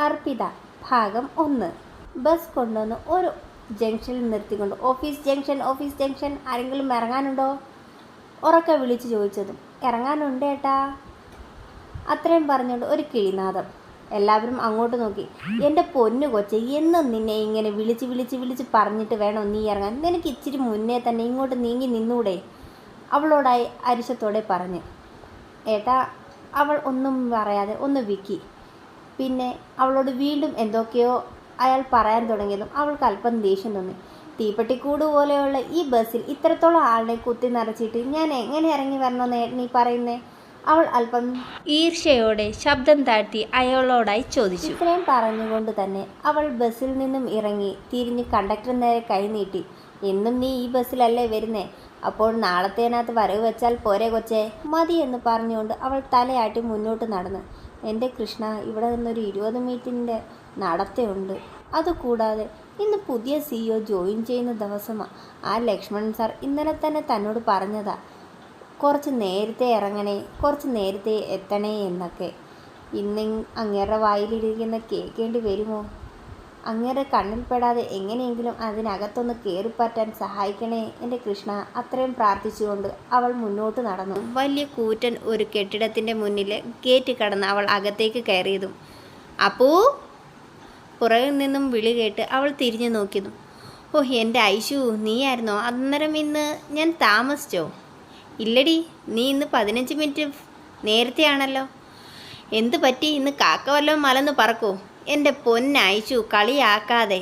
അർപ്പിത ഭാഗം ഒന്ന്. ബസ് കൊണ്ടുവന്ന് ഒരു ജംഗ്ഷനിൽ നിർത്തിക്കൊണ്ട് ഓഫീസ് ജംഗ്ഷൻ ഓഫീസ് ജംഗ്ഷൻ ആരെങ്കിലും ഇറങ്ങാനുണ്ടോ? ഉറക്കെ വിളിച്ചു ചോദിച്ചതും ഇറങ്ങാനുണ്ട് ഏട്ടാ. അത്രയും പറഞ്ഞുകൊണ്ട് ഒരു കിളിനാഥം എല്ലാവരും അങ്ങോട്ട് നോക്കി. എന്റെ പൊന്നു കൊച്ചെ എന്നും നിന്നെ ഇങ്ങനെ വിളിച്ച് വിളിച്ച് വിളിച്ച് പറഞ്ഞിട്ട് വേണോ നീ ഇറങ്ങാൻ? നിനക്ക് ഇച്ചിരി മുന്നേ തന്നെ ഇങ്ങോട്ട് നീങ്ങി നിന്നൂടെ. അവളോടായി അരിശത്തോടെ പറഞ്ഞ്. ഏട്ടാ അവൾ ഒന്നും പറയാതെ ഒന്ന് വിക്കി. പിന്നെ അവളോട് വീണ്ടും എന്തൊക്കെയോ അയാൾ പറയാൻ തുടങ്ങിയതും അവൾക്ക് അല്പം ദേഷ്യം തോന്നി. തീപ്പെട്ടിക്കൂട് പോലെയുള്ള ഈ ബസ്സിൽ ഇത്രത്തോളം ആളിനെ കുത്തി നിറച്ചിട്ട് ഞാൻ എങ്ങനെ ഇറങ്ങി വരണമെന്ന് നീ പറയുന്നേ? അവൾ അല്പം ഈർഷയോടെ ശബ്ദം താഴ്ത്തി അയാളോടായി ചോദിച്ചു. ഇത്രയും പറഞ്ഞുകൊണ്ട് തന്നെ അവൾ ബസ്സിൽ നിന്നും ഇറങ്ങി തിരിഞ്ഞ് കണ്ടക്ടർ നേരെ കൈനീട്ടി എന്നും നീ ഈ ബസ്സിലല്ലേ വരുന്നേ? അപ്പോൾ നാളത്തേനകത്ത് വരവ് വെച്ചാൽ പോരെ കൊച്ചേ? മതി എന്ന് പറഞ്ഞുകൊണ്ട് അവൾ തലയാട്ടി മുന്നോട്ട് നടന്നു. എന്റെ കൃഷ്ണ ഇവിടെ നിന്നൊരു ഇരുപത് മീറ്റിന്റെ നടത്തയുണ്ട് അതുകൂടാതെ ഇന്ന് പുതിയ സിഇഒ ജോയിൻ ചെയ്യുന്ന ദിവസമാണ് ആ ലക്ഷ്മൺ സാർ ഇന്നലെ തന്നെ തന്നോട് പറഞ്ഞതാ കുറച്ച് നേരത്തെ ഇറങ്ങണേ കുറച്ച് നേരത്തെ എത്തണേ എന്നൊക്കെ. ഇന്ന് അങ്ങേരുടെ വായിലിരിക്കുന്ന കേൾക്കേണ്ടി വരുമോ? അങ്ങേരെ കണ്ണിൽപ്പെടാതെ എങ്ങനെയെങ്കിലും അതിനകത്തൊന്ന് കയറിപ്പറ്റാൻ സഹായിക്കണേ എന്റെ കൃഷ്ണ. അത്രയും പ്രാർത്ഥിച്ചുകൊണ്ട് അവൾ മുന്നോട്ട് നടന്നു. വലിയ കൂറ്റൻ ഒരു കെട്ടിടത്തിന്റെ മുന്നിൽ ഗേറ്റ് കടന്ന് അവൾ അകത്തേക്ക് കയറിയതും. അപ്പൂ! പുറകിൽ നിന്നും വിളി കേട്ട് അവൾ തിരിഞ്ഞു നോക്കിയതും. ഓ എന്റെ ഐശു നീയായിരുന്നോ? അന്നേരം ഇന്ന് ഞാൻ താമസിച്ചോ? ഇല്ലടി നീ ഇന്ന് പതിനഞ്ച് മിനിറ്റ് നേരത്തെയാണല്ലോ. എന്ത് പറ്റി? ഇന്ന് കാക്ക മലന്ന് പറക്കൂ. എന്റെ പൊന്നയച്ചു കളിയാക്കാതെ.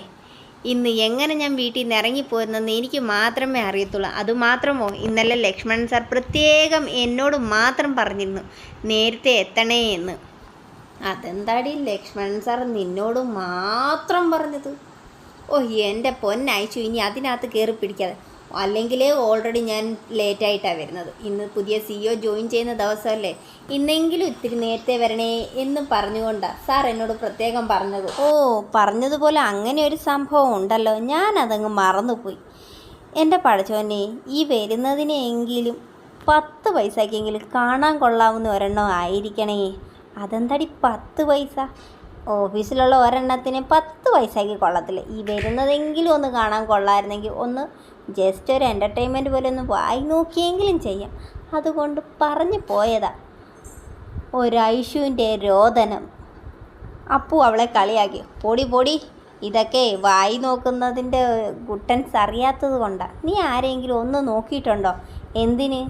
ഇന്ന് എങ്ങനെ ഞാൻ വീട്ടിൽ നിന്ന് ഇറങ്ങിപ്പോയിരുന്നെന്ന് എനിക്ക് മാത്രമേ അറിയത്തുള്ളൂ. അതുമാത്രമോ ഇന്നലെ ലക്ഷ്മണൻ സാർ പ്രത്യേകം എന്നോട് മാത്രം പറഞ്ഞിരുന്നു. നേരത്തെ എത്തണേ എന്ന് അതെന്താടി ലക്ഷ്മണൻ സാർ നിന്നോട് മാത്രം പറഞ്ഞത്? ഓ എന്റെ പൊന്നയച്ചു ഇനി അതിനകത്ത് കയറി പിടിക്കാതെ. അല്ലെങ്കിലേ ഓൾറെഡി ഞാൻ ലേറ്റായിട്ടാണ് വരുന്നത്. ഇന്ന് പുതിയ സിഇഒ ജോയിൻ ചെയ്യുന്ന ദിവസമല്ലേ? ഇന്നെങ്കിലും ഇത്തിരി നേരത്തെ വരണേ എന്ന് പറഞ്ഞുകൊണ്ടാണ് സാർ എന്നോട് പ്രത്യേകം പറഞ്ഞത്. ഓ പറഞ്ഞതുപോലെ അങ്ങനെ ഒരു സംഭവം ഉണ്ടല്ലോ. ഞാനതങ്ങ് മറന്നുപോയി. എന്റെ പടച്ചോനെ ഈ വരുന്നതിനെങ്കിലും പത്ത് പൈസക്കെങ്കിലും കാണാൻ കൊള്ളാവുന്ന ഒരെണ്ണം ആയിരിക്കണേ. അതെന്താടി പത്ത് പൈസ? ഓഫീസിലുള്ള ഒരെണ്ണത്തിന് പത്ത് പൈസയ്ക്ക് കൊള്ളത്തില്ല. ഈ വരുന്നതെങ്കിലും ഒന്ന് കാണാൻ കൊള്ളായിരുന്നെങ്കിൽ ഒന്ന് ജസ്റ്റ് ഒരു എന്റർടൈൻമെന്റ് പോലെ ഒന്ന് വായി നോക്കിയെങ്കിലും ചെയ്യാം. അതുകൊണ്ട് പറഞ്ഞു പോയതാ. ഒരൈഷുവിന്റെ രോദനം. അപ്പു അവളെ കളിയാക്കി. പൊടി പൊടി ഇതൊക്കെ വായി നോക്കുന്നതിന്റെ ഗുട്ടൻസ് അറിയാത്തത് കൊണ്ടാണ് നീ ആരെങ്കിലും ഒന്ന് നോക്കിയിട്ടുണ്ടോ? എന്തിന്?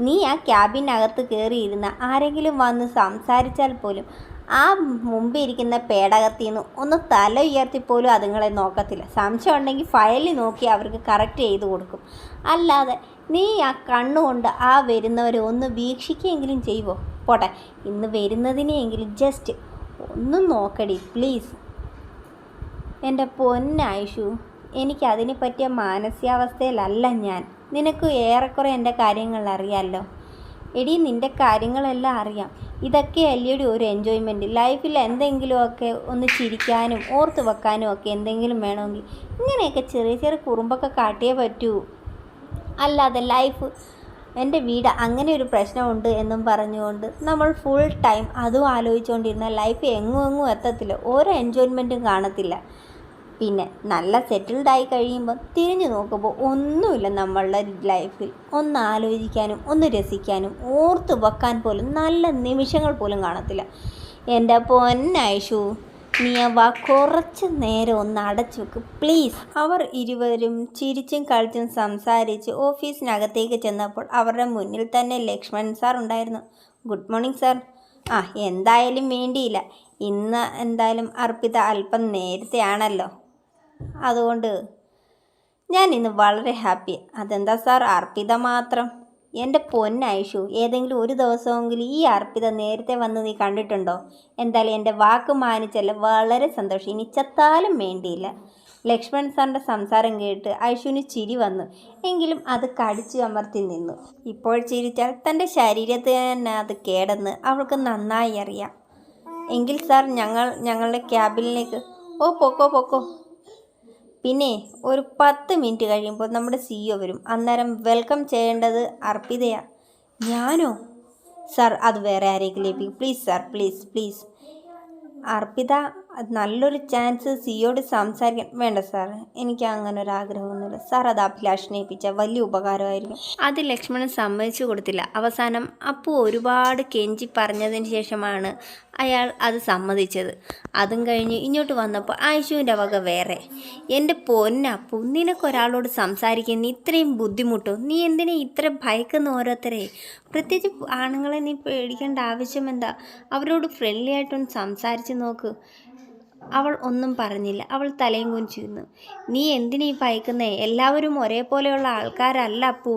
നീ ആ ക്യാബിനകത്ത് കയറിയിരുന്ന ആരെങ്കിലും വന്ന് സംസാരിച്ചാൽ പോലും ആ മുമ്പിരിക്കുന്ന പേടകത്തിൽ നിന്ന് ഒന്ന് തല ഉയർത്തിപ്പോലും അതുങ്ങളെ നോക്കത്തില്ല. സംശയം ഉണ്ടെങ്കിൽ ഫയലിൽ നോക്കി അവർക്ക് കറക്റ്റ് ചെയ്ത് കൊടുക്കും. അല്ലാതെ നീ ആ കണ്ണുകൊണ്ട് ആ വരുന്നവരെ ഒന്ന് വീക്ഷിക്കുകയെങ്കിലും ചെയ്യുമോ പോട്ടെ ഇന്ന് വരുന്നതിനെയെങ്കിലും ജസ്റ്റ് ഒന്ന് നോക്കടി പ്ലീസ് എന്റെ പൊന്നായിഷു എനിക്ക് അതിനെ പറ്റിയ മാനസികാവസ്ഥയിലല്ല ഞാൻ. നിനക്ക് ഏറെക്കുറെ എന്റെ കാര്യങ്ങൾ അറിയാമല്ലോ എടി നിന്റെ കാര്യങ്ങളെല്ലാം അറിയാം. ഇതൊക്കെ അല്ലയുടെ ഒരു എൻജോയ്മെന്റ് ലൈഫിൽ എന്തെങ്കിലുമൊക്കെ ഒന്ന് ചിരിക്കാനും ഓർത്ത് വെക്കാനും ഒക്കെ എന്തെങ്കിലും വേണമെങ്കിൽ ഇങ്ങനെയൊക്കെ ചെറിയ ചെറിയ കുറുമ്പൊക്കെ കാട്ടിയേ പറ്റൂ. അല്ലാതെ ലൈഫ് എന്റെ വീട് അങ്ങനെ ഒരു പ്രശ്നമുണ്ട് എന്നും പറഞ്ഞുകൊണ്ട് നമ്മൾ ഫുൾ ടൈം അതും ആലോചിച്ചുകൊണ്ടിരുന്ന ലൈഫ് എങ്ങും എങ്ങും എത്തത്തില്ല. ഓരോ എൻജോയ്മെന്റും കാണത്തില്ല. പിന്നെ നല്ല സെറ്റിൽഡ് ആയി കഴിയുമ്പോൾ തിരിഞ്ഞു നോക്കുമ്പോൾ ഒന്നുമില്ല നമ്മളുടെ ലൈഫിൽ ഒന്ന് ആലോചിക്കാനും ഒന്ന് രസിക്കാനും ഓർത്ത് വെക്കാൻ പോലും നല്ല നിമിഷങ്ങൾ പോലും കാണത്തില്ല. എന്റെ പൊന്നൈഷു നീ അവാ കുറച്ച് നേരം ഒന്ന് അടച്ചു വെക്ക് പ്ലീസ് അവർ ഇരുവരും ചിരിച്ചും കളിച്ചും സംസാരിച്ച് ഓഫീസിനകത്തേക്ക് ചെന്നപ്പോൾ അവരുടെ മുന്നിൽ തന്നെ ലക്ഷ്മൺ സാർ ഉണ്ടായിരുന്നു. ഗുഡ് മോർണിംഗ് സാർ ആ എന്തായാലും വേണ്ടിയില്ല. ഇന്ന് എന്തായാലും അർപ്പിത അല്പം നേരത്തെ ആണല്ലോ അതുകൊണ്ട് ഞാൻ ഇന്ന് വളരെ ഹാപ്പി. അതെന്താ സാർ? അർപ്പിത മാത്രം. എന്റെ പൊന്നൈഷു ഏതെങ്കിലും ഒരു ദിവസമെങ്കിലും ഈ അർപ്പിത നേരത്തെ വന്ന് നീ കണ്ടിട്ടുണ്ടോ? എന്തായാലും എന്റെ വാക്ക് മാനിച്ചല്ല വളരെ സന്തോഷം. ഇനി ചത്താലും വേണ്ടിയില്ല. ലക്ഷ്മൺ സാറിന്റെ സംസാരം കേട്ട് ഐഷുവിന് ചിരി വന്നു. എങ്കിലും അത് കടിച്ചു അമർത്തി നിന്നു. ഇപ്പോൾ ചിരിച്ചാൽ തന്റെ ശരീരത്തിന് തന്നെ അത് കേടെന്ന് അവൾക്ക് നന്നായി അറിയാം. എങ്കിൽ സാർ ഞങ്ങൾ ഞങ്ങളുടെ ക്യാബിനിലേക്ക് ഓ പൊക്കോ പൊക്കോ. പിന്നെ ഒരു പത്ത് മിനിറ്റ് കഴിയുമ്പോൾ നമ്മുടെ സി ഒ വരും. അന്നേരം വെൽക്കം ചെയ്യേണ്ടത് അർപ്പിതയാ. ഞാനോ? സാർ അത് വേറെ ആരെങ്കിലും ലഭിക്കും please sir please please Arpita നല്ലൊരു ചാൻസ് സിയോട് സംസാരിക്കാൻ. വേണ്ട സാർ എനിക്ക് അങ്ങനെ ഒരു ആഗ്രഹമൊന്നുമില്ല. സാർ അത് അഭിലാഷിനെ ഏൽപ്പിച്ച വലിയ ഉപകാരമായിരിക്കും. അത് ലക്ഷ്മണൻ സമ്മതിച്ചു കൊടുത്തില്ല. അവസാനം അപ്പു ഒരുപാട് കെഞ്ചി പറഞ്ഞതിന് ശേഷമാണ് അയാൾ അത് സമ്മതിച്ചത്. അതും കഴിഞ്ഞ് ഇങ്ങോട്ട് വന്നപ്പോൾ ആയിഷുവിന്റെ വക വേറെ. എന്റെ പൊന്നപ്പു നിനക്കൊരാളോട് സംസാരിക്കുന്ന ഇത്രയും ബുദ്ധിമുട്ടോ? നീ എന്തിനാ ഇത്ര ഭയക്കുന്ന ഓരോരുത്തരെ? പ്രത്യേകിച്ച് ആണുങ്ങളെ നീ പേടിക്കേണ്ട ആവശ്യം എന്താ? അവരോട് ഫ്രണ്ട്ലി ആയിട്ടൊന്ന് സംസാരിച്ച് നോക്ക്. അവൾ ഒന്നും പറഞ്ഞില്ല. അവൾ തലയും കുനിച്ചിരുന്നു നീ എന്തിനീ ഭയക്കുന്നേ? എല്ലാവരും ഒരേപോലെയുള്ള ആൾക്കാരല്ല അപ്പൂ.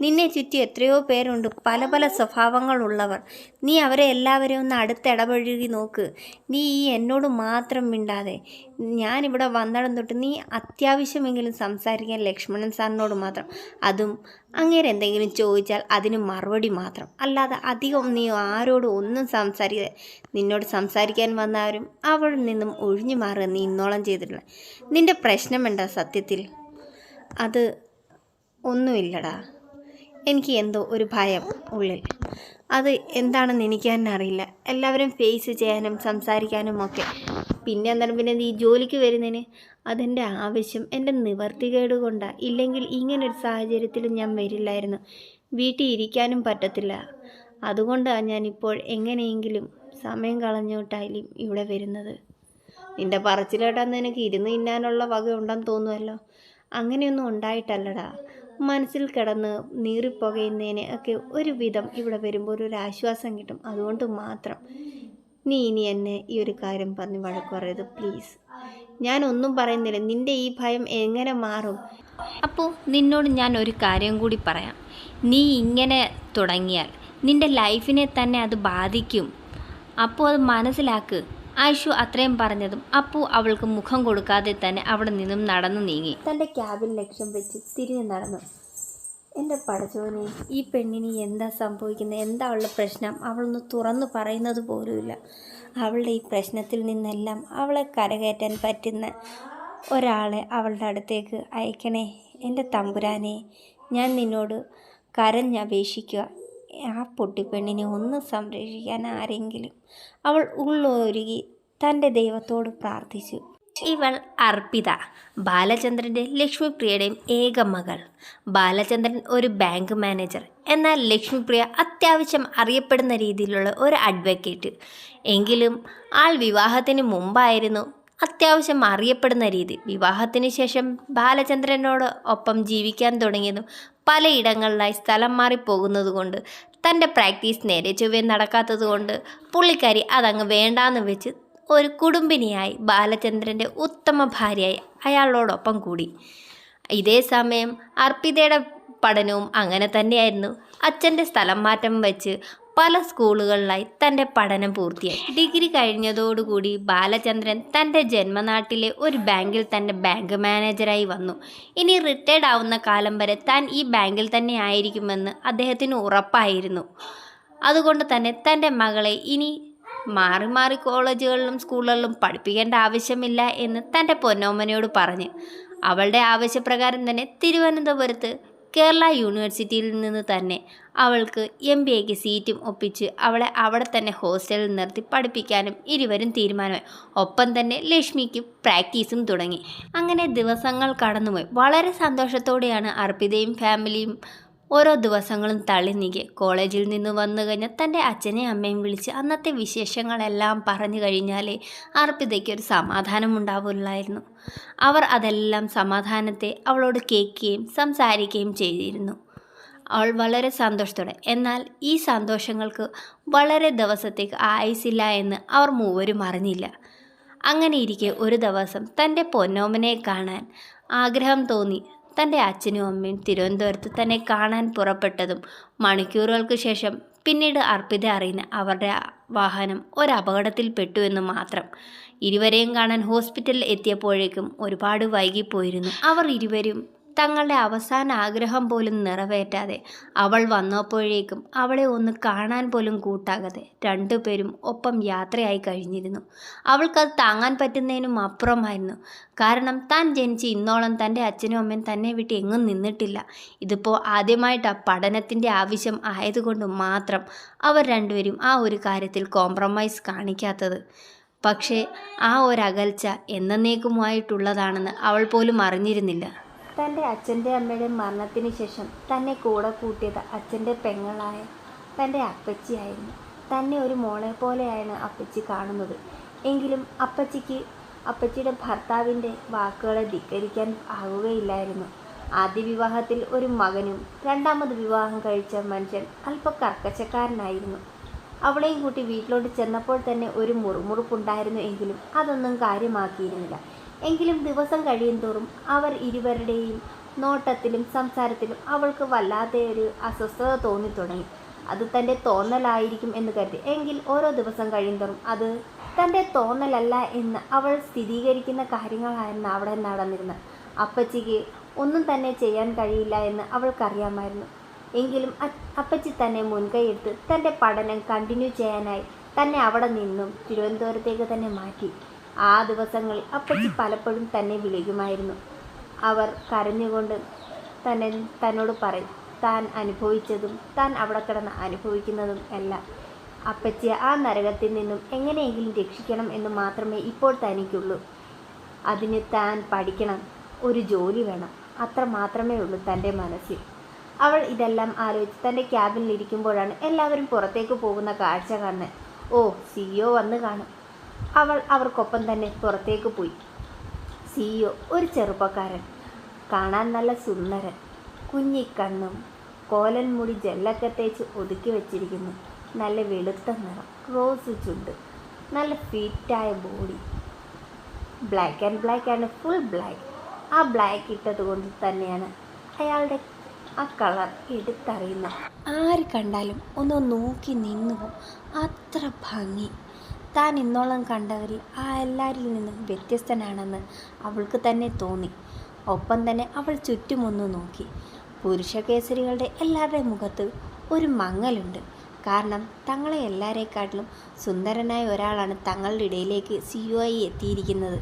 നിന്നെ ചുറ്റി എത്രയോ പേരുണ്ട്. പല പല സ്വഭാവങ്ങളുള്ളവർ നീ അവരെ എല്ലാവരെയും ഒന്ന് അടുത്തിടപഴകി നോക്ക്. നീ ഈ എന്നോട് മാത്രം മിണ്ടാതെ. ഞാനിവിടെ വന്നിടം തൊട്ട് നീ അത്യാവശ്യമെങ്കിലും സംസാരിക്കാൻ ലക്ഷ്മണൻ സാറിനോട് മാത്രം. അതും അങ്ങേരെ എന്തെങ്കിലും ചോദിച്ചാൽ അതിന് മറുപടി മാത്രം. അല്ലാതെ അധികം നീ ആരോടും ഒന്നും സംസാരിക്കുക നിന്നോട് സംസാരിക്കാൻ വന്നവരും അവിടെ നിന്നും ഒഴിഞ്ഞു മാറുക നീ ഇന്നോളം ചെയ്തിട്ടില്ല. നിന്റെ പ്രശ്നം സത്യത്തിൽ? അത് ഒന്നുമില്ലടാ. എനിക്ക് എന്തോ ഒരു ഭയം ഉള്ളിൽ. അത് എന്താണെന്ന് എനിക്ക് തന്നെ അറിയില്ല. എല്ലാവരും ഫേസ് ചെയ്യാനും സംസാരിക്കാനും ഒക്കെ പിന്നെ അന്നേരം പിന്നെ നീ ജോലിക്ക് വരുന്നതിന്? അതെന്റെ ആവശ്യം. എന്റെ നിവർത്തികേട് കൊണ്ടാണ് ഇല്ലെങ്കിൽ ഇങ്ങനൊരു സാഹചര്യത്തിൽ ഞാൻ വരില്ലായിരുന്നു. വീട്ടിൽ ഇരിക്കാനും പറ്റത്തില്ല. അതുകൊണ്ടാണ് ഞാനിപ്പോൾ എങ്ങനെയെങ്കിലും സമയം കളഞ്ഞോട്ടായാലും ഇവിടെ വരുന്നത്. നിന്റെ പറച്ചിലേട്ടാന്ന് നിനക്ക് ഇരുന്ന് തിന്നാനുള്ള വക ഉണ്ടെന്ന് തോന്നുമല്ലോ അങ്ങനെയൊന്നും ഉണ്ടായിട്ടല്ലടാ. മനസ്സിൽ കിടന്ന് നീറിപ്പുകയുന്നതിന് ഒക്കെ ഒരുവിധം ഇവിടെ വരുമ്പോൾ ഒരു ആശ്വാസം കിട്ടും. അതുകൊണ്ട് മാത്രം. നീ ഇനി എന്നെ ഈ ഒരു കാര്യം പറഞ്ഞ് വഴക്ക് പറയരുത് പ്ലീസ് ഞാനൊന്നും പറയുന്നില്ല. നിന്റെ ഈ ഭയം എങ്ങനെ മാറും? അപ്പോൾ നിന്നോട് ഞാൻ ഒരു കാര്യം കൂടി പറയാം. നീ ഇങ്ങനെ തുടങ്ങിയാൽ നിന്റെ ലൈഫിനെ തന്നെ അത് ബാധിക്കും. അപ്പോൾ അത് മനസ്സിലാക്ക്. ആയിഷു അത്രയും പറഞ്ഞതും അപ്പു അവൾക്ക് മുഖം കൊടുക്കാതെ തന്നെ അവിടെ നിന്നും നടന്നു നീങ്ങി. തന്റെ ക്യാബിൻ ലക്ഷ്യം വെച്ച് തിരിഞ്ഞു നടന്നു. എന്റെ പടച്ചോനെ ഈ പെണ്ണിന് എന്താ സംഭവിക്കുന്നത് എന്താ ഉള്ള പ്രശ്നം? അവളൊന്ന് തുറന്നു പറയുന്നത് പോലുമില്ല. അവളുടെ ഈ പ്രശ്നത്തിൽ നിന്നെല്ലാം അവളെ കരകയറ്റാൻ പറ്റുന്ന ഒരാളെ അവളുടെ അടുത്തേക്ക് അയക്കണേ. എന്റെ തമ്പുരാനെ ഞാൻ നിന്നോട് കരഞ്ഞപേക്ഷിക്കുക ആ പൊട്ടിപ്പെണ്ണിനെ ഒന്ന് സംരക്ഷിക്കാൻ ആരെങ്കിലും അവൾ ഉള്ളൊരുകി തന്റെ ദൈവത്തോട് പ്രാർത്ഥിച്ചു. ഇവൾ അർപ്പിത. ബാലചന്ദ്രന്റെ ലക്ഷ്മിപ്രിയയുടെയും ഏക മകൾ. ബാലചന്ദ്രൻ ഒരു ബാങ്ക് മാനേജർ എന്നാൽ ലക്ഷ്മിപ്രിയ അത്യാവശ്യം അറിയപ്പെടുന്ന രീതിയിലുള്ള ഒരു അഡ്വക്കേറ്റ് എങ്കിലും ആൾ വിവാഹത്തിന് മുമ്പായിരുന്നു അത്യാവശ്യം അറിയപ്പെടുന്ന രീതി. വിവാഹത്തിന് ശേഷം ബാലചന്ദ്രനോട് ഒപ്പം ജീവിക്കാൻ തുടങ്ങിയതും പലയിടങ്ങളിലായി സ്ഥലം മാറിപ്പോകുന്നത് കൊണ്ട് തന്റെ പ്രാക്ടീസ് നേരെ ചൊവ്വേ നടക്കാത്തത് കൊണ്ട് പുള്ളിക്കാരി അതങ്ങ് വേണ്ടാന്ന് വെച്ച് ഒരു കുടുംബിനിയായി ബാലചന്ദ്രന്റെ ഉത്തമ ഭാര്യയായി അയാളോടൊപ്പം കൂടി. ഇതേ സമയം അർപ്പിതയുടെ പഠനവും അങ്ങനെ തന്നെയായിരുന്നു. അച്ഛന്റെ സ്ഥലം മാറ്റം വെച്ച് പല സ്കൂളുകളിലായി തന്റെ പഠനം പൂർത്തിയായി. ഡിഗ്രി കഴിഞ്ഞതോടുകൂടി ബാലചന്ദ്രൻ തന്റെ ജന്മനാട്ടിലെ ഒരു ബാങ്കിൽ തന്റെ ബാങ്ക് മാനേജരായി വന്നു. ഇനി റിട്ടയർഡ് ആവുന്ന കാലം വരെ താൻ ഈ ബാങ്കിൽ തന്നെ ആയിരിക്കുമെന്ന് അദ്ദേഹത്തിന് ഉറപ്പായിരുന്നു. അതുകൊണ്ട് തന്നെ തന്റെ മകളെ ഇനി മാറി മാറി കോളേജുകളിലും സ്കൂളുകളിലും പഠിപ്പിക്കേണ്ട ആവശ്യമില്ല എന്ന് തന്റെ പൊന്നോമനയോട് പറഞ്ഞ്. അവളുടെ ആവശ്യപ്രകാരം തന്നെ തിരുവനന്തപുരത്ത് കേരള യൂണിവേഴ്സിറ്റിയിൽ നിന്ന് തന്നെ അവൾക്ക് എം ബി എക്ക് സീറ്റും ഒപ്പിച്ച് അവളെ അവിടെ തന്നെ ഹോസ്റ്റലിൽ നിർത്തി പഠിപ്പിക്കാനും ഇരുവരും തീരുമാനമായി. ഒപ്പം തന്നെ ലക്ഷ്മിക്ക് പ്രാക്ടീസും തുടങ്ങി. അങ്ങനെ ദിവസങ്ങൾ കടന്നുപോയി. വളരെ സന്തോഷത്തോടെയാണ് അർപ്പിതയും ഫാമിലിയും ഓരോ ദിവസങ്ങളും തള്ളി നീക്കി കോളേജിൽ നിന്ന് വന്നു കഴിഞ്ഞാൽ തന്റെ അച്ഛനെയും അമ്മയും വിളിച്ച് അന്നത്തെ വിശേഷങ്ങളെല്ലാം പറഞ്ഞു കഴിഞ്ഞാൽ അർപ്പിതയ്ക്ക് ഒരു സമാധാനം ഉണ്ടാവില്ലായിരുന്നു അവർ അതെല്ലാം സമാധാനത്തെ അവളോട് കേൾക്കുകയും സംസാരിക്കുകയും ചെയ്തിരുന്നു. അവൾ വളരെ സന്തോഷത്തോടെ എന്നാൽ ഈ സന്തോഷങ്ങൾക്ക് വളരെ ദിവസത്തേക്ക് ആയുസില്ല എന്ന് അവർ മൂവരും അറിഞ്ഞില്ല. അങ്ങനെ ഇരിക്കെ ഒരു ദിവസം തന്റെ പൊന്നോമനെ കാണാൻ ആഗ്രഹം തോന്നി. തന്റെ അച്ഛനും അമ്മയും തിരുവനന്തപുരത്ത് തന്നെ കാണാൻ പുറപ്പെട്ടതും മണിക്കൂറുകൾക്ക് ശേഷം പിന്നീട് അർപ്പിത അറിയുന്ന അവരുടെ വാഹനം ഒരു അപകടത്തിൽ പെട്ടുവെന്ന് മാത്രം. ഇരുവരെയും കാണാൻ ഹോസ്പിറ്റലിൽ എത്തിയപ്പോഴേക്കും ഒരുപാട് വൈകിപ്പോയിരുന്നു. അവർ ഇരുവരും തങ്ങളുടെ അവസാന ആഗ്രഹം പോലും നിറവേറ്റാതെ അവൾ വന്നപ്പോഴേക്കും അവളെ ഒന്ന് കാണാൻ പോലും കൂട്ടാകാതെ രണ്ടുപേരും ഒപ്പം യാത്രയായി കഴിഞ്ഞിരുന്നു. അവൾക്കത് താങ്ങാൻ പറ്റുന്നതിനും അപ്പുറമായിരുന്നു. കാരണം താൻ ജനിച്ച് ഇന്നോളം തന്റെ അച്ഛനും അമ്മയും തന്നെ വിട്ട് എങ്ങും നിന്നിട്ടില്ല. ഇതിപ്പോൾ ആദ്യമായിട്ടാണ് പഠനത്തിന്റെ ആവശ്യം ആയതുകൊണ്ട് മാത്രം അവർ രണ്ടുപേരും ആ ഒരു കാര്യത്തിൽ കോംപ്രമൈസ് കാണിക്കാത്തത്. പക്ഷേ ആ ഒരകൽച്ച എന്നേക്കുമായിട്ടുള്ളതാണെന്ന് അവൾ പോലും അറിഞ്ഞിരുന്നില്ല. തന്റെ അച്ഛന്റെ അമ്മയുടെ മരണത്തിന് ശേഷം തന്നെ കൂടെ കൂട്ടിയത് അച്ഛന്റെ പെങ്ങളായ തന്റെ അപ്പച്ചിയായിരുന്നു. തന്നെ ഒരു മോളെ പോലെയാണ് അപ്പച്ചി കാണുന്നത്. എങ്കിലും അപ്പച്ചിക്ക് അപ്പച്ചിയുടെ ഭർത്താവിന്റെ വാക്കുകളെ ധിക്കരിക്കാൻ ആകുകയില്ലായിരുന്നു ആദ്യ വിവാഹത്തിൽ ഒരു മകനും രണ്ടാമത് വിവാഹം കഴിച്ച മനുഷ്യൻ അല്പ കർക്കശക്കാരനായിരുന്നു. അവളെയും കൂട്ടി വീട്ടിലോട്ട് ചെന്നപ്പോൾ തന്നെ ഒരു മുറുമുറുപ്പുണ്ടായിരുന്നു എങ്കിലും അതൊന്നും കാര്യമാക്കിയിരുന്നില്ല. എങ്കിലും ദിവസം കഴിയും തോറും അവർ ഇരുവരുടെയും നോട്ടത്തിലും സംസാരത്തിലും അവൾക്ക് വല്ലാതെ ഒരു അസ്വസ്ഥത തോന്നി തുടങ്ങി. അത് തന്റെ തോന്നലായിരിക്കും എന്ന് കരുതി. എങ്കിൽ ഓരോ ദിവസം കഴിയുന്തോറും അത് തന്റെ തോന്നലല്ല എന്ന് അവൾ സ്ഥിരീകരിക്കുന്ന കാര്യങ്ങളായിരുന്നു അവിടെ നടന്നിരുന്നത്. അപ്പച്ചിക്ക് ഒന്നും തന്നെ ചെയ്യാൻ കഴിയില്ല എന്ന് അവൾക്കറിയാമായിരുന്നു. എങ്കിലും അപ്പച്ചി തന്നെ മുൻകൈയെടുത്ത് തന്റെ പഠനം കണ്ടിന്യൂ ചെയ്യാനായി തന്നെ അവിടെ നിന്നും തിരുവനന്തപുരത്തേക്ക് തന്നെ മാറ്റി. ആ ദിവസങ്ങളിൽ അപ്പച്ചി പലപ്പോഴും തന്നെ വിളിക്കുമായിരുന്നു. അവർ കരഞ്ഞുകൊണ്ട് തന്നെ തന്നോട് പറയും താൻ അനുഭവിച്ചതും താൻ അവിടെ കിടന്ന് അനുഭവിക്കുന്നതും എല്ലാം അപ്പച്ചിയെ ആ നരകത്തിൽ നിന്നും എങ്ങനെയെങ്കിലും രക്ഷിക്കണം എന്ന് മാത്രമേ ഇപ്പോൾ തനിക്കുള്ളൂ. അതിന് താൻ പഠിക്കണം ഒരു ജോലി വേണം അത്ര മാത്രമേ ഉള്ളൂ തന്റെ മനസ്സിൽ. അവൾ ഇതെല്ലാം ആലോചിച്ച് തന്റെ ക്യാബിനിൽ ഇരിക്കുമ്പോഴാണ് എല്ലാവരും പുറത്തേക്ക് പോകുന്ന കാഴ്ച കാണുന്നത് ഓ സിഇഒ വന്ന് കാണും. അവൾ അവർക്കൊപ്പം തന്നെ പുറത്തേക്ക് പോയി. സിഇഒ ഒരു ചെറുപ്പക്കാരൻ. കാണാൻ നല്ല സുന്ദരൻ. കുഞ്ഞിക്കണ്ണും കോലൻ മുടി ജെല്ലൊക്കെ തേച്ച് ഒതുക്കി വെച്ചിരിക്കുന്നു. നല്ല വെളുത്ത നിറം റോസ് ചുണ്ട് നല്ല ഫിറ്റായ ബോഡി. ബ്ലാക്ക് ആൻഡ് ബ്ലാക്ക് ആണ് ഫുൾ ബ്ലാക്ക്. ആ ബ്ലാക്ക് ഇട്ടത് കൊണ്ട് തന്നെയാണ് അയാളുടെ ആ കളർ എടുത്തറിയുന്നത്. ആര് കണ്ടാലും ഒന്ന് നോക്കി നിന്നു അത്ര ഭംഗി. താൻ ഇന്നോളം കണ്ടവരിൽ ആ എല്ലാവരിൽ നിന്നും വ്യത്യസ്തനാണെന്ന് അവൾക്ക് തന്നെ തോന്നി. ഒപ്പം തന്നെ അവൾ ചുറ്റുമൊന്ന് നോക്കി. പുരുഷകേസരികളുടെ എല്ലാവരുടെയും മുഖത്ത് ഒരു മങ്ങലുണ്ട്. കാരണം തങ്ങളെ എല്ലാവരെക്കാട്ടിലും സുന്ദരനായ ഒരാളാണ് തങ്ങളുടെ ഇടയിലേക്ക് സിഇഒ ആയി എത്തിയിരിക്കുന്നത്.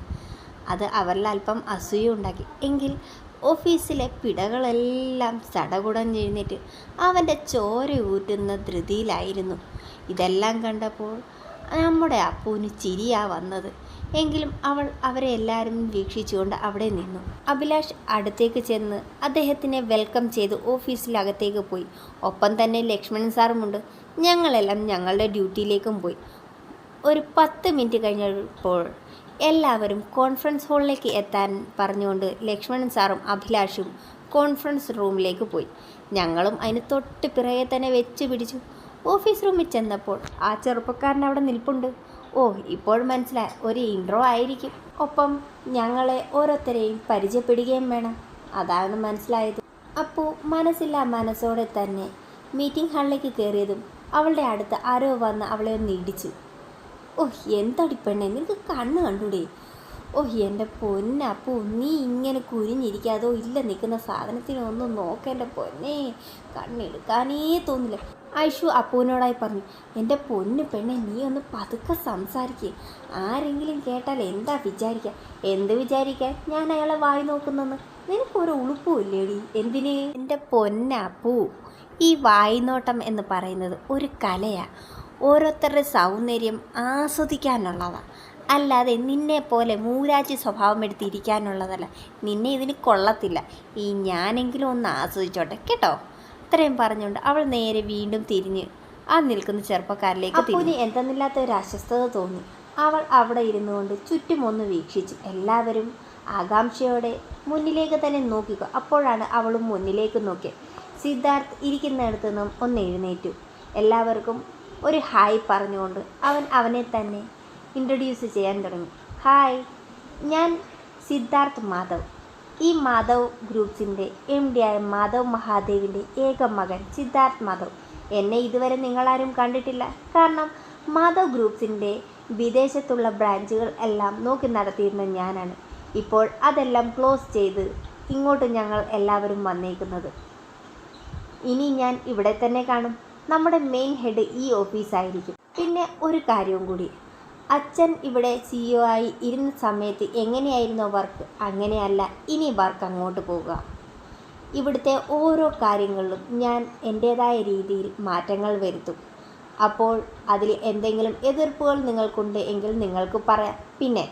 അത് അവരിൽ അല്പം അസൂയ ഉണ്ടാക്കി. എങ്കിൽ ഓഫീസിലെ പിടകളെല്ലാം ചടകുടഞ്ഞെഴുന്നേറ്റ് അവന്റെ ചോര ഊറ്റുന്ന ധൃതിയിലായിരുന്നു. ഇതെല്ലാം കണ്ടപ്പോൾ നമ്മുടെ അപ്പൂന് ചിരിയാ വന്നത്. എങ്കിലും അവൾ അവരെ എല്ലാവരും വീക്ഷിച്ചുകൊണ്ട് അവിടെ നിന്നു. അഭിലാഷ് അടുത്തേക്ക് ചെന്ന് അദ്ദേഹത്തിനെ വെൽക്കം ചെയ്ത് ഓഫീസിലകത്തേക്ക് പോയി. ഒപ്പം തന്നെ ലക്ഷ്മണൻ സാറുമുണ്ട്. ഞങ്ങളെല്ലാം ഞങ്ങളുടെ ഡ്യൂട്ടിയിലേക്കും പോയി. ഒരു പത്ത് മിനിറ്റ് കഴിഞ്ഞപ്പോൾ എല്ലാവരും കോൺഫറൻസ് ഹാളിലേക്ക് എത്താൻ പറഞ്ഞുകൊണ്ട് ലക്ഷ്മണൻ സാറും അഭിലാഷും കോൺഫറൻസ് റൂമിലേക്ക് പോയി. ഞങ്ങളും അതിന് തൊട്ട് പിറകെ തന്നെ വെച്ച് പിടിച്ചു. ഓഫീസ് റൂമിൽ ചെന്നപ്പോൾ ആ ചെറുപ്പക്കാരൻ അവിടെ നിൽപ്പുണ്ട്. ഓ ഇപ്പോൾ മനസ്സിലായി ഒരു ഇൻട്രോ ആയിരിക്കും. ഒപ്പം ഞങ്ങളെ ഓരോരുത്തരെയും പരിചയപ്പെടുകയും വേണം. അതാണ് മനസ്സിലായത്. അപ്പോൾ മനസ്സില്ലാ മനസ്സോടെ തന്നെ മീറ്റിംഗ് ഹാളിലേക്ക് കയറിയതും അവളുടെ അടുത്ത് ആരോ വന്ന് അവളെ ഒന്ന് ഇടിച്ചു. ഓഹ് എന്താടി പെണ്ണെ നിനക്ക് കണ്ണ് കണ്ടൂടെ? ഓഹ് എന്റെ പൊന്നപ്പോ നീ ഇങ്ങനെ കുരിഞ്ഞിരിക്കാതോ ഇല്ല നിൽക്കുന്ന സാധനത്തിനൊന്നും നോക്കേണ്ട പൊന്നേ. കണ്ണെടുക്കാനേ തോന്നില്ല. ഐഷു അപ്പൂനോടായി പറഞ്ഞു എന്റെ പൊന്നു പെണ്ണെ നീ ഒന്ന് പതുക്കെ സംസാരിക്കുക ആരെങ്കിലും കേട്ടാൽ എന്താ വിചാരിക്കുക എന്ത് വിചാരിക്കാൻ ഞാൻ അയാളെ വായി നോക്കുന്നെന്ന്. നിനക്കൊരു ഉളുപ്പുമില്ലേടി എന്തിന്? എന്റെ പൊന്നപ്പൂ ഈ വായ്നോട്ടം എന്ന് പറയുന്നത് ഒരു കലയാണ് ഓരോരുത്തരുടെ സൗന്ദര്യം ആസ്വദിക്കാനുള്ളതാണ് അല്ലാതെ നിന്നെ പോലെ മൂരാജി സ്വഭാവം എടുത്തിരിക്കാനുള്ളതല്ല. നിന്നെ ഇതിന് കൊള്ളത്തില്ല. ഈ ഞാനെങ്കിലും ഒന്ന് ആസ്വദിച്ചോട്ടെ കേട്ടോ? ഇത്രയും പറഞ്ഞുകൊണ്ട് അവൾ നേരെ വീണ്ടും തിരിഞ്ഞ് ആ നിൽക്കുന്ന ചെറുപ്പക്കാരിലേക്ക് തിരിഞ്ഞു. എന്തെന്നില്ലാത്ത ഒരു അസ്വസ്ഥത തോന്നി. അവൾ അവിടെ ഇരുന്നു കൊണ്ട് ചുറ്റും ഒന്ന് വീക്ഷിച്ചു. എല്ലാവരും ആകാംക്ഷയോടെ മുന്നിലേക്ക് തന്നെ നോക്കുക അപ്പോഴാണ് അവളും മുന്നിലേക്ക് നോക്കിയത്. സിദ്ധാർത്ഥ് ഇരിക്കുന്നിടത്ത് നിന്നും ഒന്ന് എഴുന്നേറ്റു. എല്ലാവർക്കും ഒരു ഹായ് പറഞ്ഞുകൊണ്ട് അവൻ അവനെ തന്നെ ഇൻട്രൊഡ്യൂസ് ചെയ്യാൻ തുടങ്ങി. ഹായ് ഞാൻ സിദ്ധാർത്ഥ് മാധവ്. ഈ മാധവ് ഗ്രൂപ്പ്സിന്റെ എം ഡി ആയ മാധവ് മഹാദേവിന്റെ ഏക മകൻ സിദ്ധാർത്ഥ് മാധവ്. എന്നെ ഇതുവരെ നിങ്ങളാരും കണ്ടിട്ടില്ല. കാരണം മാധവ് ഗ്രൂപ്പ്സിന്റെ വിദേശത്തുള്ള ബ്രാഞ്ചുകൾ എല്ലാം നോക്കി നടത്തിയിരുന്ന ഞാനാണ്. ഇപ്പോൾ അതെല്ലാം ക്ലോസ് ചെയ്ത് ഇങ്ങോട്ട് ഞങ്ങൾ എല്ലാവരും വന്നേക്കുന്നത്. ഇനി ഞാൻ ഇവിടെ തന്നെ കാണും. നമ്മുടെ മെയിൻ ഹെഡ് ഈ ഓഫീസായിരിക്കും. പിന്നെ ഒരു കാര്യവും കൂടി. അച്ഛൻ ഇവിടെ സിഇഒ ആയി ഇരുന്ന സമയത്ത് എങ്ങനെയായിരുന്നു വർക്ക്? അങ്ങനെയല്ല ഇനി വർക്ക് അങ്ങോട്ട് പോവുക. ഇവിടുത്തെ ഓരോ കാര്യങ്ങളിലും ഞാൻ എന്റേതായ രീതിയിൽ മാറ്റങ്ങൾ വരുത്തും. അപ്പോൾ അതിൽ എന്തെങ്കിലും എതിർപ്പുകൾ നിങ്ങൾക്കുണ്ട് എങ്കിൽ നിങ്ങൾക്ക് പറയാം. പിന്നെ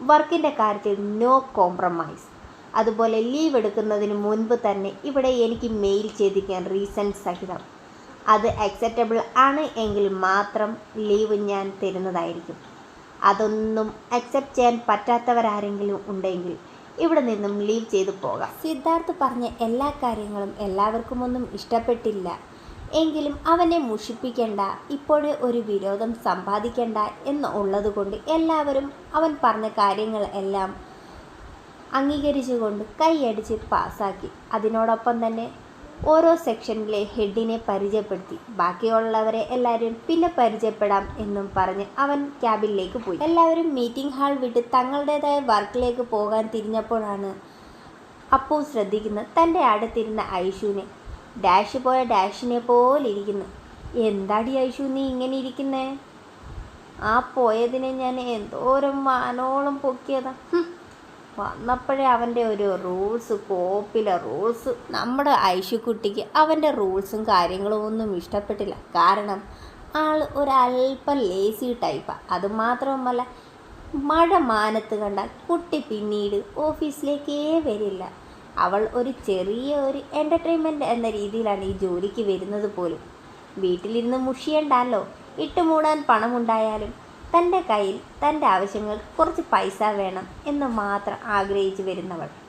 വർക്കിന്റെ കാര്യത്തിൽ നോ കോംപ്രമൈസ് അതുപോലെ ലീവ് എടുക്കുന്നതിന് മുൻപ് തന്നെ ഇവിടെ എനിക്ക് മെയിൽ ചെയ്തിരിക്കാൻ റീസൺ സഹിതം. അത് അക്സെപ്റ്റബിൾ ആണ് എങ്കിൽ മാത്രം ലീവ് ഞാൻ തരുന്നതായിരിക്കും. അതൊന്നും അക്സെപ്റ്റ് ചെയ്യാൻ പറ്റാത്തവരാരെങ്കിലും ഉണ്ടെങ്കിൽ ഇവിടെ നിന്നും ലീവ് ചെയ്തു പോകാം. സിദ്ധാർത്ഥ് പറഞ്ഞ എല്ലാ കാര്യങ്ങളും എല്ലാവർക്കും ഒന്നും ഇഷ്ടപ്പെട്ടില്ല. എങ്കിലും അവനെ മുഷിപ്പിക്കേണ്ട ഇപ്പോഴേ ഒരു വിരോധം സമ്പാദിക്കേണ്ട എന്ന് ഉള്ളതുകൊണ്ട് എല്ലാവരും അവൻ പറഞ്ഞ കാര്യങ്ങൾ എല്ലാം അംഗീകരിച്ചുകൊണ്ട് കൈയടിച്ച് പാസ്സാക്കി അതിനോടൊപ്പം തന്നെ ഓരോ സെക്ഷനിലെ ഹെഡിനെ പരിചയപ്പെടുത്തി. ബാക്കിയുള്ളവരെ എല്ലാവരും പിന്നെ പരിചയപ്പെടാം എന്നും പറഞ്ഞ് അവൻ ക്യാബിനിലേക്ക് പോയി. എല്ലാവരും മീറ്റിംഗ് ഹാൾ വിട്ട് തങ്ങളുടേതായ വർക്കിലേക്ക് പോകാൻ തിരിഞ്ഞപ്പോഴാണ് അപ്പു ശ്രദ്ധിക്കുന്നത് തന്റെ അടുത്തിരുന്ന ഐഷുവിനെ ഡാഷ് പോയ ഡാഷിനെ പോലെ ഇരിക്കുന്നു. എന്താടി ഐഷു നീ ഇങ്ങനെ ഇരിക്കുന്നേ? ആ പോയതിനെ ഞാൻ എന്തോരം വാനോളം പൊക്കിയതാ. വന്നപ്പോഴേ അവന്റെ ഒരു റൂൾസ് കോപ്പിലെ റൂൾസ് നമ്മുടെ ഐശുക്കുട്ടിക്ക് അവന്റെ റൂൾസും കാര്യങ്ങളും ഒന്നും ഇഷ്ടപ്പെട്ടില്ല. കാരണം ആൾ ഒരല്പം ലേസി ടൈപ്പാണ് അതുമാത്രവുമല്ല മഴ മാനത്ത് കണ്ടാൽ കുട്ടി പിന്നീട് ഓഫീസിലേക്കേ വരില്ല. അവൾ ഒരു ചെറിയ ഒരു എന്റർടൈൻമെന്റ് എന്ന രീതിയിലാണ് ഈ ജോലിക്ക് വരുന്നത് പോലും. വീട്ടിലിരുന്ന് മുഷിയണ്ടല്ലോ. ഇട്ടുമൂടാൻ പണമുണ്ടായാലും തന്റെ കയ്യിൽ തന്റെ ആവശ്യങ്ങൾക്ക് കുറച്ച് പൈസ വേണം എന്ന് മാത്രം ആഗ്രഹിച്ചു വരുന്നവൾ.